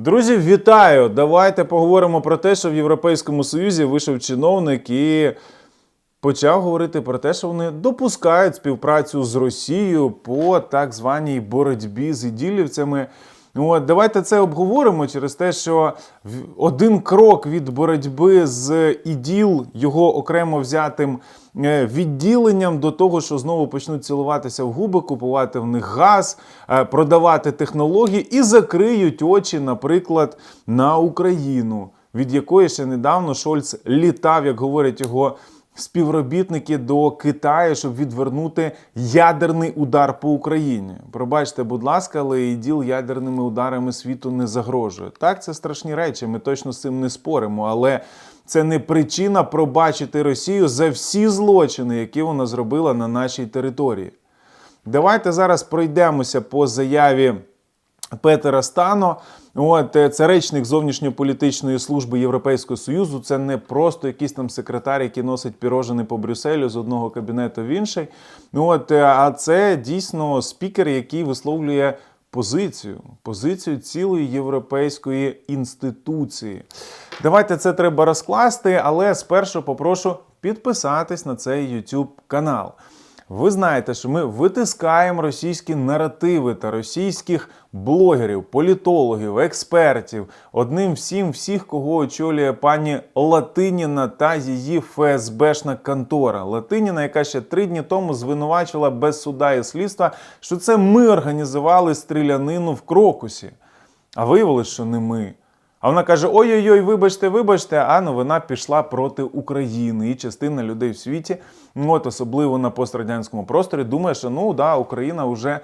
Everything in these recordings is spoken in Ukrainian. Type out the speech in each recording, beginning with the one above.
Друзі, вітаю! Давайте поговоримо про те, що в Європейському Союзі вийшов чиновник і почав говорити про те, що вони допускають співпрацю з Росією по так званій боротьбі з іділівцями. От, давайте це обговоримо через те, що один крок від боротьби з іділ, його окремо взятим відділенням до того, що знову почнуть цілуватися в губи, купувати в них газ, е, продавати технології і закриють очі, наприклад, на Україну, від якої ще недавно Шольц літав, як говорять його співробітники до Китаю, щоб відвернути ядерний удар по Україні. Пробачте, будь ласка, але іділ ядерними ударами світу не загрожує. Так, це страшні речі. Ми точно з цим не споримо, але це не причина пробачити Росію за всі злочини, які вона зробила на нашій території. Давайте зараз пройдемося по заяві Петера Стано. От е, це речник зовнішньополітичної служби Європейського Союзу. Це не просто якийсь там секретар, який носить пірожини по Брюсселю з одного кабінету в інший. От, е, а це дійсно спікер, який висловлює позицію, позицію цілої європейської інституції. Давайте це треба розкласти, але спершу попрошу підписатись на цей YouTube канал. Ви знаєте, що ми витискаємо російські наративи та російських блогерів, політологів, експертів, одним всім всіх, кого очолює пані Латиніна та її ФСБшна контора. Латиніна, яка ще три дні тому звинувачила без суда і слідства, що це ми організували стрілянину в Крокусі. А виявилось, що не ми. А вона каже: ой-ой-ой, вибачте, вибачте, а новина пішла проти України. І частина людей в світі, ну, от особливо на пострадянському просторі, думає, що ну да, Україна вже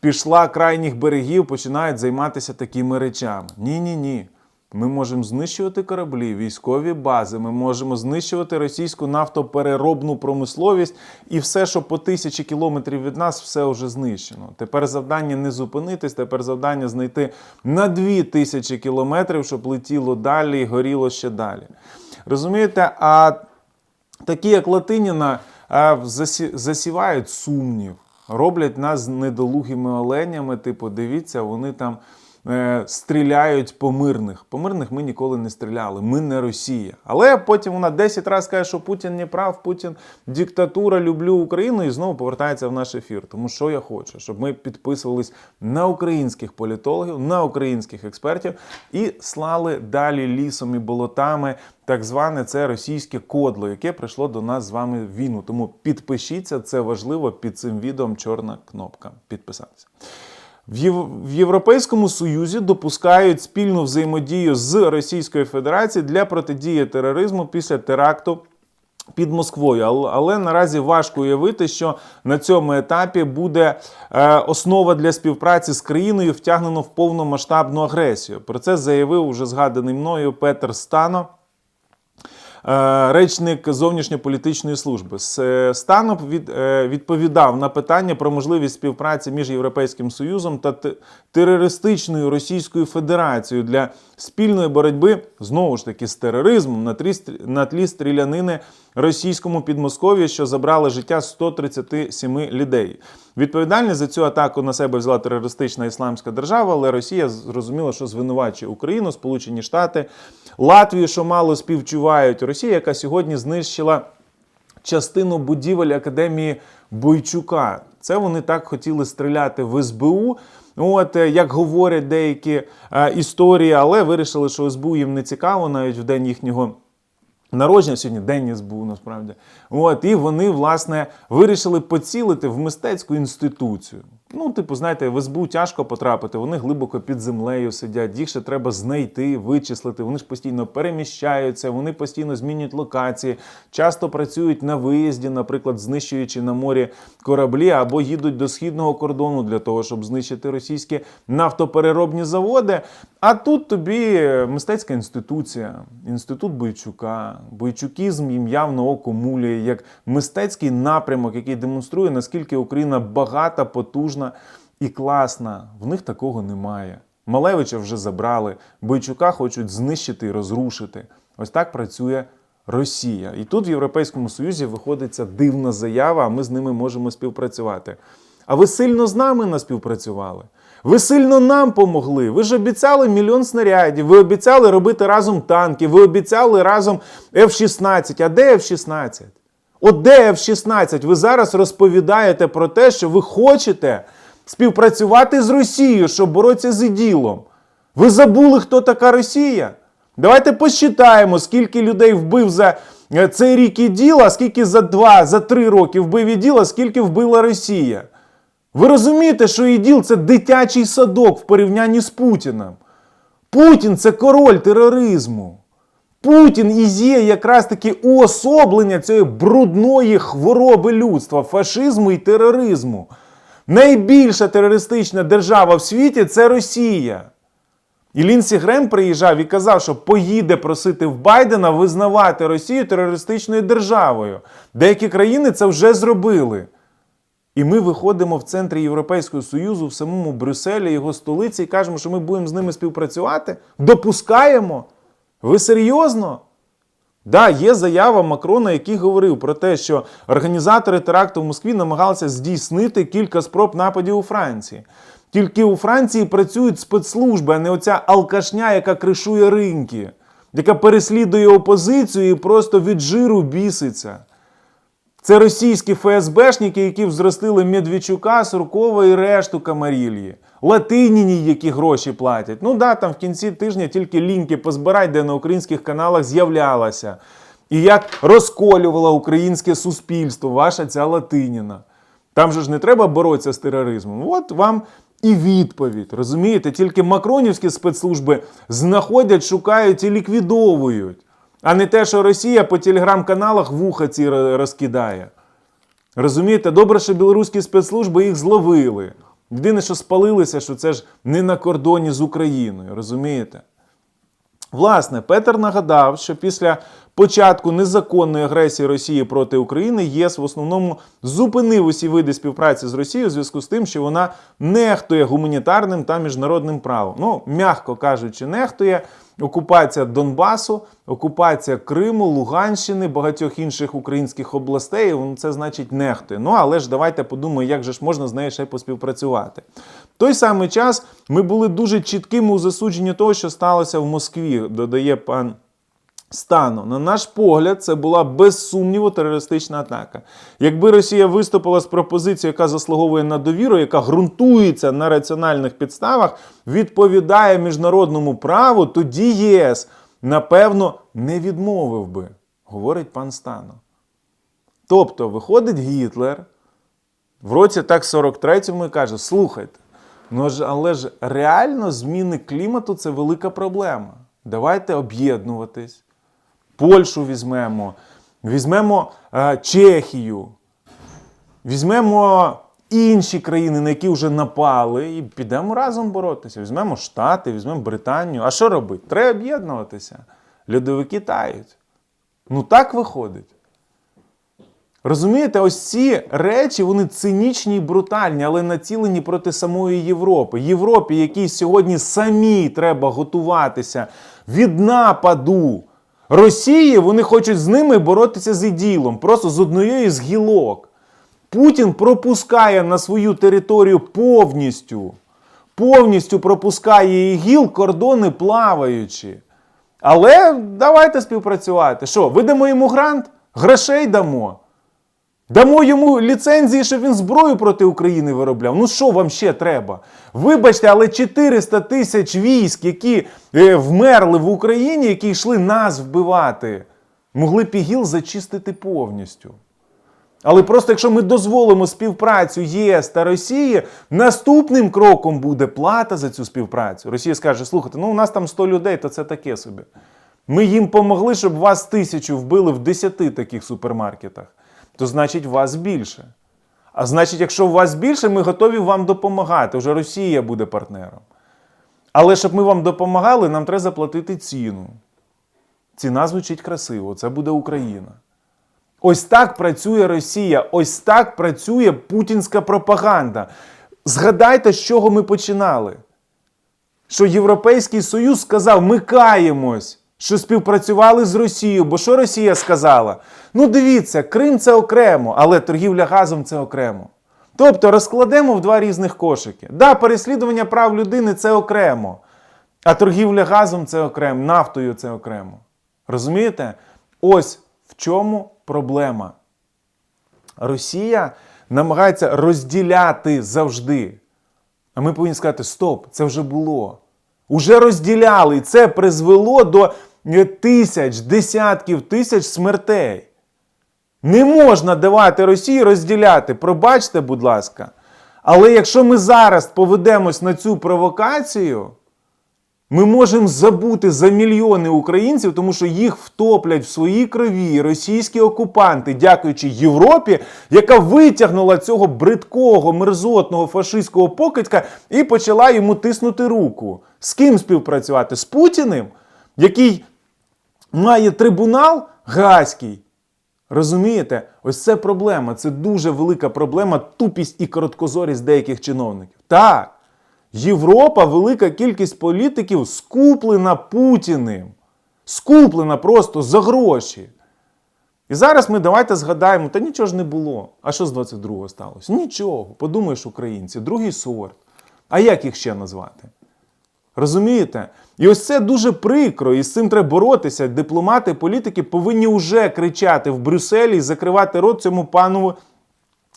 пішла крайніх берегів, починають займатися такими речами. Ні, ні, ні. Ми можемо знищувати кораблі, військові бази, ми можемо знищувати російську нафтопереробну промисловість і все, що по тисячі кілометрів від нас, все вже знищено. Тепер завдання не зупинитись, тепер завдання знайти на дві тисячі кілометрів, щоб летіло далі і горіло ще далі. Розумієте? А такі, як Латиніна, засі- засівають сумнів, роблять нас недолугими оленями. Типу, дивіться, вони там стріляють по мирних. По мирних ми ніколи не стріляли. Ми не Росія. Але потім вона 10 разів каже, що Путін не прав, Путін диктатура, люблю Україну і знову повертається в наш ефір. Тому що я хочу, щоб ми підписувались на українських політологів, на українських експертів і слали далі лісом і болотами так зване це російське кодло, яке прийшло до нас з вами війну. Тому підпишіться, це важливо. Під цим відео чорна кнопка. Підписатися. В Європейському Союзі допускають спільну взаємодію з Російською Федерацією для протидії тероризму після теракту під Москвою. Але, наразі важко уявити, що на цьому етапі буде е, основа для співпраці з країною втягнено в повномасштабну агресію. Про це заявив уже згаданий мною Петер Стано. Е, Речник зовнішньополітичної служби С- Станов від, е, відповідав на питання про можливість співпраці між Європейським Союзом та терористичною Російською Федерацією для спільної боротьби знову ж таки з тероризмом на тлі, на тлі стрілянини російському Підмосков'ї, що забрали життя 137 людей. Відповідальність за цю атаку на себе взяла терористична ісламська держава, але Росія зрозуміла, що звинувачує Україну, Сполучені Штати, Латвію, що мало співчувають. Росія, яка сьогодні знищила частину будівель Академії Бойчука. Це вони так хотіли стріляти в СБУ. От е, як говорять деякі е, історії, але вирішили, що СБУ їм не цікаво навіть в день їхнього. Народження сьогодні день СБУ, насправді. От, і вони, власне, вирішили поцілити в мистецьку інституцію. Ну, типу, знаєте, в СБУ тяжко потрапити, вони глибоко під землею сидять, їх ще треба знайти, вичислити. Вони ж постійно переміщаються, вони постійно змінюють локації, часто працюють на виїзді, наприклад, знищуючи на морі кораблі або їдуть до східного кордону для того, щоб знищити російські нафтопереробні заводи. А тут тобі мистецька інституція, інститут Бойчука. Бойчукізм їм явно око муляє як мистецький напрямок, який демонструє, наскільки Україна багата, потужна і класна. В них такого немає. Малевича вже забрали, Бойчука хочуть знищити і розрушити. Ось так працює Росія. І тут в Європейському Союзі виходить ця дивна заява, а ми з ними можемо співпрацювати. А ви сильно з нами наспівпрацювали? Ви сильно нам помогли. Ви ж обіцяли мільйон снарядів, ви обіцяли робити разом танки, ви обіцяли разом F-16. А де F-16? От де F-16? Ви зараз розповідаєте про те, що ви хочете співпрацювати з Росією, щоб боротися з іділом. Ви забули, хто така Росія? Давайте посчитаємо, скільки людей вбив за е, цей рік іділ, а скільки за два, за три роки вбив іділ, а скільки вбила Росія. Ви розумієте, що іділ це дитячий садок в порівнянні з Путіним. Путін це король тероризму. Путін і є якраз таки уособлення цієї брудної хвороби людства, фашизму і тероризму. Найбільша терористична держава в світі це Росія. І Лінсі Грем приїжджав і казав, що поїде просити в Байдена визнавати Росію терористичною державою. Деякі країни це вже зробили. І ми виходимо в центрі Європейського Союзу, в самому Брюсселі, його столиці, і кажемо, що ми будемо з ними співпрацювати. Допускаємо? Ви серйозно? Да, є заява Макрона, який говорив про те, що організатори теракту в Москві намагалися здійснити кілька спроб нападів у Франції. Тільки у Франції працюють спецслужби, а не оця алкашня, яка кришує ринки, яка переслідує опозицію і просто від жиру біситься. Це російські ФСБшники, які взростили Медведчука, Суркова і решту Камарільї. Латиніні, які гроші платять. Ну да, там в кінці тижня тільки лінки позбирай, де на українських каналах з'являлася. І як розколювала українське суспільство, ваша ця Латиніна. Там же ж не треба боротися з тероризмом. От вам і відповідь. Розумієте? Тільки макронівські спецслужби знаходять, шукають і ліквідовують. А не те, що Росія по телеграм-каналах вуха ці розкидає. Розумієте, добре, що білоруські спецслужби їх зловили. Єдине, що спалилися, що це ж не на кордоні з Україною, розумієте? Власне, Петер нагадав, що після початку незаконної агресії Росії проти України ЄС в основному зупинив усі види співпраці з Росією у зв'язку з тим, що вона нехтує гуманітарним та міжнародним правом. Ну, м'яко кажучи, нехтує окупація Донбасу, окупація Криму, Луганщини, багатьох інших українських областей. ну, Це значить нехтує. Ну але ж давайте подумаємо, як же ж можна з нею ще поспівпрацювати. В той самий час ми були дуже чіткими у засудженні того, що сталося в Москві, додає пан. Стану, на наш погляд, це була без сумніву терористична атака. Якби Росія виступила з пропозицією, яка заслуговує на довіру, яка ґрунтується на раціональних підставах, відповідає міжнародному праву, тоді ЄС, напевно, не відмовив би, говорить пан Стану. Тобто, виходить Гітлер в році так 43-му і каже: слухайте, ну ж, але ж реально зміни клімату це велика проблема. Давайте об'єднуватись. Польщу візьмемо, візьмемо е, Чехію, візьмемо інші країни, на які вже напали, і підемо разом боротися. Візьмемо Штати, візьмемо Британію. А що робити? Треба об'єднуватися. Льодовики тають. Ну так виходить. Розумієте, ось ці речі вони цинічні і брутальні, але націлені проти самої Європи. Європі, якій сьогодні самі треба готуватися від нападу Росії, вони хочуть з ними боротися з іділом, просто з однією з гілок. Путін пропускає на свою територію повністю, повністю пропускає ігіл, кордони плаваючи. Але давайте співпрацювати. Що, видамо йому грант? Грошей дамо. Дамо йому ліцензії, щоб він зброю проти України виробляв. Ну що вам ще треба? Вибачте, але 400 тисяч військ, які е, вмерли в Україні, які йшли нас вбивати, могли б ІГІЛ зачистити повністю. Але просто якщо ми дозволимо співпрацю ЄС та Росії, наступним кроком буде плата за цю співпрацю. Росія скаже: слухайте, ну у нас там 100 людей, то це таке собі. Ми їм помогли, щоб вас тисячу вбили в 10 таких супермаркетах. То значить вас більше. А значить, якщо у вас більше, ми готові вам допомагати. Вже Росія буде партнером. Але щоб ми вам допомагали, нам треба заплатити ціну. Ціна звучить красиво, це буде Україна. Ось так працює Росія, ось так працює путінська пропаганда. Згадайте, з чого ми починали. Що Європейський Союз сказав, ми каємось, що співпрацювали з Росією. Бо що Росія сказала? Ну дивіться, Крим це окремо, але торгівля газом це окремо. Тобто розкладемо в два різних кошики. Да, переслідування прав людини це окремо, а торгівля газом це окремо, нафтою це окремо. Розумієте? Ось в чому проблема. Росія намагається розділяти завжди. А ми повинні сказати: стоп, це вже було. Уже розділяли, і це призвело до тисяч, десятків тисяч смертей. Не можна давати Росії розділяти. Пробачте, будь ласка. Але якщо ми зараз поведемось на цю провокацію, ми можемо забути за мільйони українців, тому що їх втоплять в своїй крові російські окупанти, дякуючи Європі, яка витягнула цього бридкого, мерзотного фашистського покидька і почала йому тиснути руку. З ким співпрацювати? З Путіним, який має трибунал Гаазький. Розумієте? Ось це проблема. Це дуже велика проблема, тупість і короткозорість деяких чиновників. Так. Європа, велика кількість політиків скуплена Путіним. Скуплена просто за гроші. І зараз ми давайте згадаємо, та нічого ж не було. А що з 22-го сталося? Нічого. Подумаєш, українці, другий сорт. А як їх ще назвати? Розумієте? І ось це дуже прикро, і з цим треба боротися. Дипломати, політики повинні вже кричати в Брюсселі і закривати рот цьому панову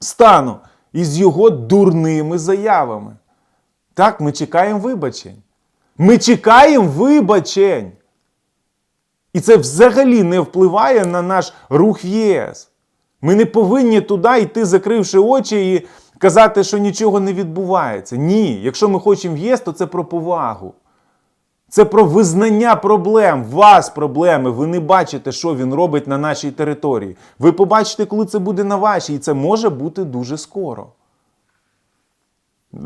стану із його дурними заявами. Так, ми чекаємо вибачень. Ми чекаємо вибачень. І це взагалі не впливає на наш рух в ЄС. Ми не повинні туди йти, закривши очі і казати, що нічого не відбувається. Ні, якщо ми хочемо в ЄС, то це про повагу. Це про визнання проблем, вас проблеми. Ви не бачите, що він робить на нашій території. Ви побачите, коли це буде на вашій, і це може бути дуже скоро.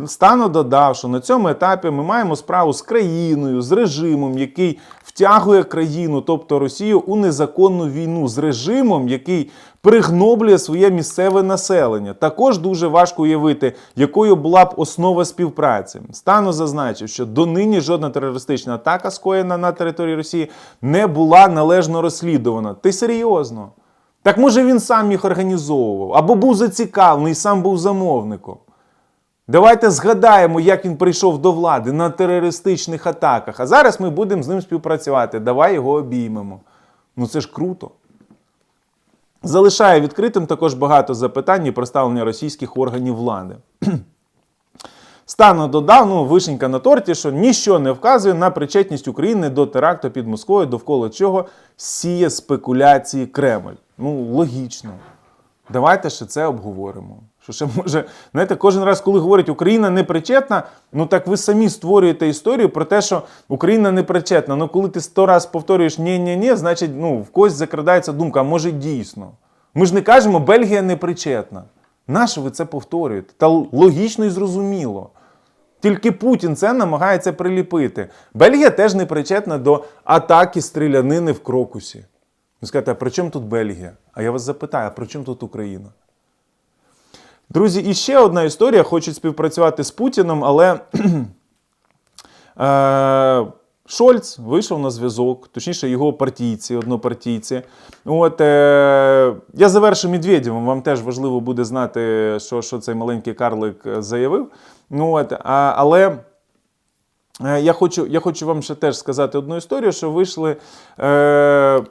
Стано додав, що на цьому етапі ми маємо справу з країною, з режимом, який втягує країну, тобто Росію, у незаконну війну, з режимом, який пригноблює своє місцеве населення. Також дуже важко уявити, якою була б основа співпраці. Стано зазначив, що донині жодна терористична атака, скоєна на території Росії, не була належно розслідувана. Ти серйозно? Так може він сам їх організовував або був зацікавлений, сам був замовником. Давайте згадаємо, як він прийшов до влади на терористичних атаках. А зараз ми будемо з ним співпрацювати. Давай його обіймемо. Ну це ж круто. Залишає відкритим також багато запитань і про ставлення російських органів влади. Стану додав, ну, вишенька на торті, що ніщо не вказує на причетність України до теракту під Москвою, довкола чого сіє спекуляції Кремль. Ну, логічно. Давайте ще це обговоримо. Що ще може, знаєте, кожен раз, коли говорять Україна не причетна, ну так ви самі створюєте історію про те, що Україна не причетна. Ну коли ти сто раз повторюєш ні ні ні значить ну, в когось закрадається думка, а може дійсно. Ми ж не кажемо, Бельгія не причетна. Нащо ви це повторюєте? Та логічно і зрозуміло. Тільки Путін це намагається приліпити. Бельгія теж не причетна до атаки стрілянини в Крокусі. Ви скажете, а при чому тут Бельгія? А я вас запитаю, а при чому тут Україна? Друзі, і ще одна історія. Хочуть співпрацювати з Путіном, але е, Шольц вийшов на зв'язок, точніше, його партійці, однопартійці. От, е, Я завершу Медведєвим, вам теж важливо буде знати, що, що цей маленький карлик заявив. Ну, от, а, Але. е, Я хочу я хочу вам ще теж сказати одну історію, що вийшли е,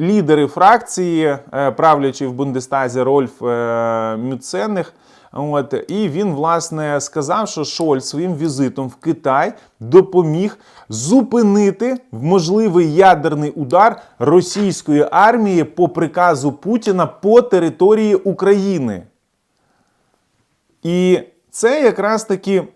лідери фракції, е, правлячий в Бундестазі Рольф е, Мюценних. От, і він, власне, сказав, що Шольц своїм візитом в Китай допоміг зупинити можливий ядерний удар російської армії по приказу Путіна по території України. І це якраз таки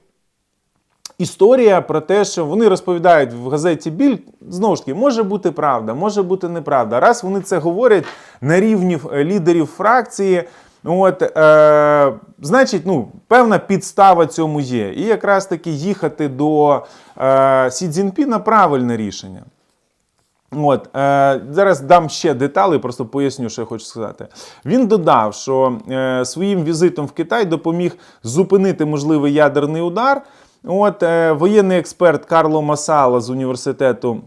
історія про те, що вони розповідають в газеті Біль, знову ж таки, може бути правда, може бути неправда. Раз вони це говорять на рівні е, лідерів фракції. От, е, значить, ну, певна підстава цьому є. І якраз таки їхати до е, Сі Цзіньпіна правильне рішення. От, е, Зараз дам ще деталі, просто поясню, що я хочу сказати. Він додав, що е, своїм візитом в Китай допоміг зупинити можливий ядерний удар. От, е, Воєнний експерт Карло Масала з університету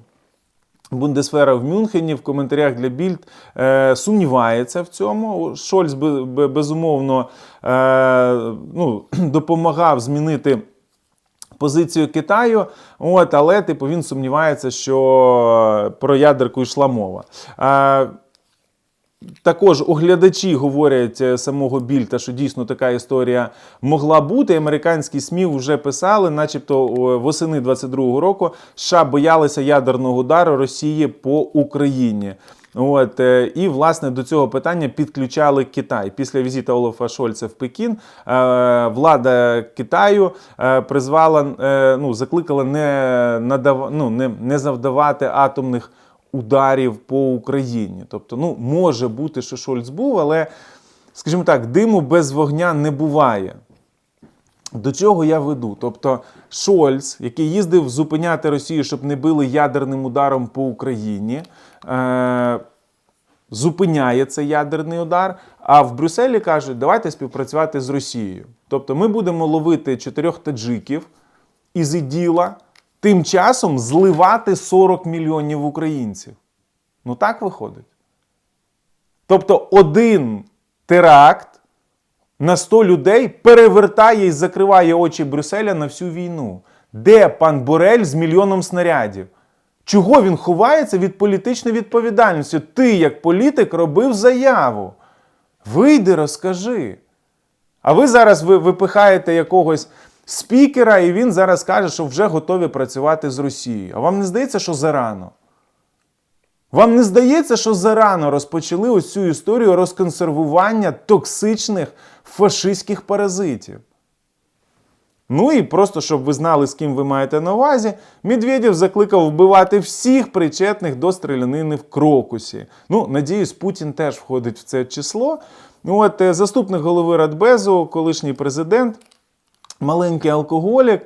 Бундесфера в Мюнхені в коментарях для Більд е, сумнівається в цьому. Шольц бе- бе- безумовно е, ну, допомагав змінити позицію Китаю, от, але типу, він сумнівається, що про ядерку йшла мова. Е, також оглядачі говорять е, самого Більта, що дійсно така історія могла бути. Американські СМІ вже писали, начебто восени 22-го року США боялися ядерного удару Росії по Україні. От е, і власне до цього питання підключали Китай. Після візита Олафа Шольца в Пекін е, влада Китаю призвала, ну закликала не надав, ну, не, не завдавати атомних ударів по Україні. Тобто, ну, може бути, що Шольц був, але, скажімо так, диму без вогня не буває. До чого я веду? Тобто Шольц, який їздив зупиняти Росію, щоб не били ядерним ударом по Україні, е- зупиняє цей ядерний удар. А в Брюсселі кажуть, давайте співпрацювати з Росією. Тобто ми будемо ловити чотирьох таджиків із іділа, тим часом зливати 40 мільйонів українців. Ну так виходить. Тобто один теракт на 100 людей перевертає і закриває очі Брюсселя на всю війну. Де пан Борель з мільйоном снарядів? Чого він ховається від політичної відповідальності? Ти, як політик, робив заяву. Вийди, розкажи. А ви зараз ви випихаєте якогось спікера, і він зараз каже, що вже готові працювати з Росією. А вам не здається, що зарано? Вам не здається, що зарано розпочали ось цю історію розконсервування токсичних фашистських паразитів? Ну і просто, щоб ви знали, з ким ви маєте на увазі, Медведєв закликав вбивати всіх причетних до стрілянини в Крокусі. Ну, надіюсь, Путін теж входить в це число. От е, заступник голови Радбезу, колишній президент, маленький алкоголік.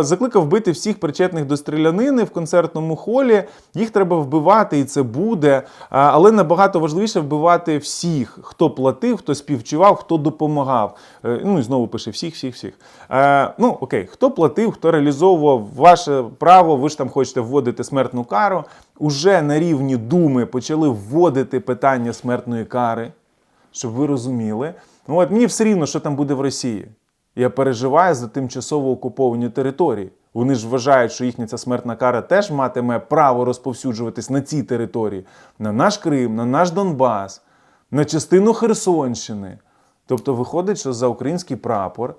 Закликав вбити всіх причетних до стрілянини в концертному холі. Їх треба вбивати, і це буде. Але набагато важливіше вбивати всіх, хто платив, хто співчував, хто допомагав. Е, Ну і знову пише всіх, всіх, всіх. Ну окей, хто платив, хто реалізовував ваше право. Ви ж там хочете вводити смертну кару. Уже на рівні думи почали вводити питання смертної кари щоб ви розуміли. От мені все рівно, що там буде в Росії. Я переживаю за тимчасово окуповані території. Вони ж вважають, що їхня ця смертна кара теж матиме право розповсюджуватись на цій території, на наш Крим, на наш Донбас, на частину Херсонщини. Тобто виходить, що за український прапор,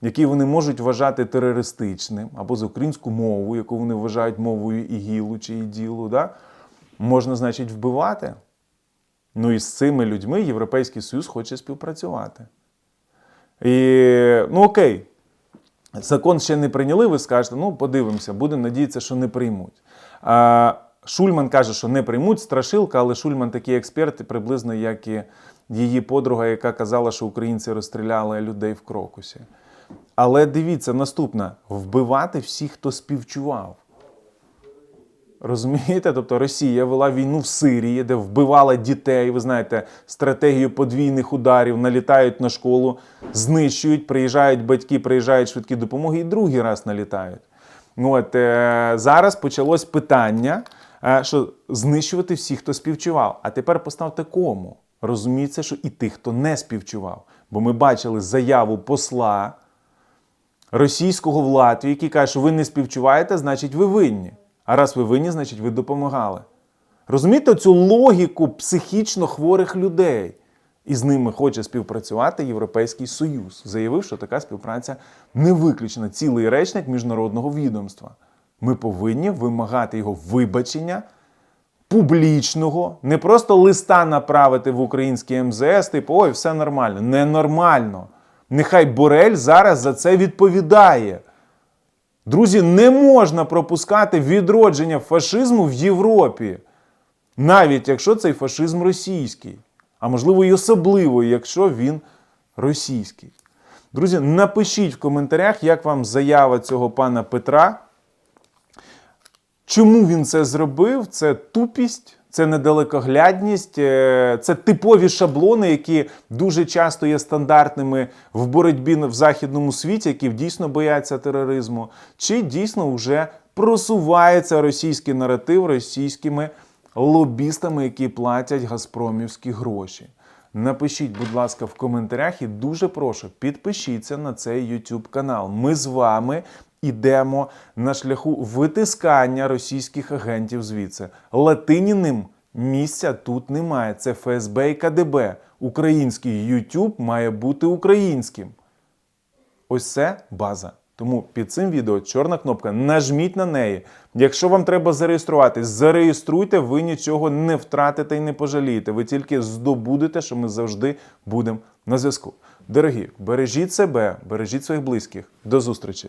який вони можуть вважати терористичним, або за українську мову, яку вони вважають мовою ігілу чи іділу, да? можна, значить, вбивати. Ну і з цими людьми Європейський Союз хоче співпрацювати. І, ну окей, закон ще не прийняли, ви скажете, ну подивимося, будемо надіятися, що не приймуть. А, Шульман каже, що не приймуть страшилка, але Шульман такий експерт, приблизно як і її подруга, яка казала, що українці розстріляли людей в крокусі. Але дивіться, наступне: вбивати всіх, хто співчував. Розумієте? Тобто Росія вела війну в Сирії, де вбивала дітей. Ви знаєте, стратегію подвійних ударів, налітають на школу, знищують, приїжджають батьки, приїжджають швидкі допомоги і другий раз налітають. Ну, От, е, зараз почалось питання, е, що знищувати всіх, хто співчував. А тепер поставте кому. Розуміється, що і тих, хто не співчував. Бо ми бачили заяву посла російського в Латвії, який каже, що ви не співчуваєте, значить ви винні. А раз ви винні, значить ви допомагали. Розумієте цю логіку психічно хворих людей? І з ними хоче співпрацювати Європейський Союз, заявив, що така співпраця не виключена. Цілий речник міжнародного відомства. Ми повинні вимагати його вибачення публічного, не просто листа направити в український МЗС, типу, ой, все нормально. Ненормально. Нехай Борель зараз за це відповідає. Друзі, не можна пропускати відродження фашизму в Європі, навіть якщо цей фашизм російський, а можливо і особливо, якщо він російський. Друзі, напишіть в коментарях, як вам заява цього пана Петра. Чому він це зробив? Це тупість, це недалекоглядність, е, це типові шаблони, які дуже часто є стандартними в боротьбі в західному світі, які дійсно бояться тероризму, чи дійсно вже просувається російський наратив російськими лобістами, які платять газпромівські гроші. Напишіть, будь ласка, в коментарях і дуже прошу, підпишіться на цей YouTube канал. Ми з вами ідемо на шляху витискання російських агентів звідси. Латиніним місця тут немає. Це ФСБ і КДБ. Український YouTube має бути українським. Ось це база. Тому під цим відео чорна кнопка. Нажміть на неї. Якщо вам треба зареєструватись, зареєструйте, ви нічого не втратите і не пожалієте. Ви тільки здобудете, що ми завжди будемо на зв'язку. Дорогі, бережіть себе, бережіть своїх близьких. До зустрічі!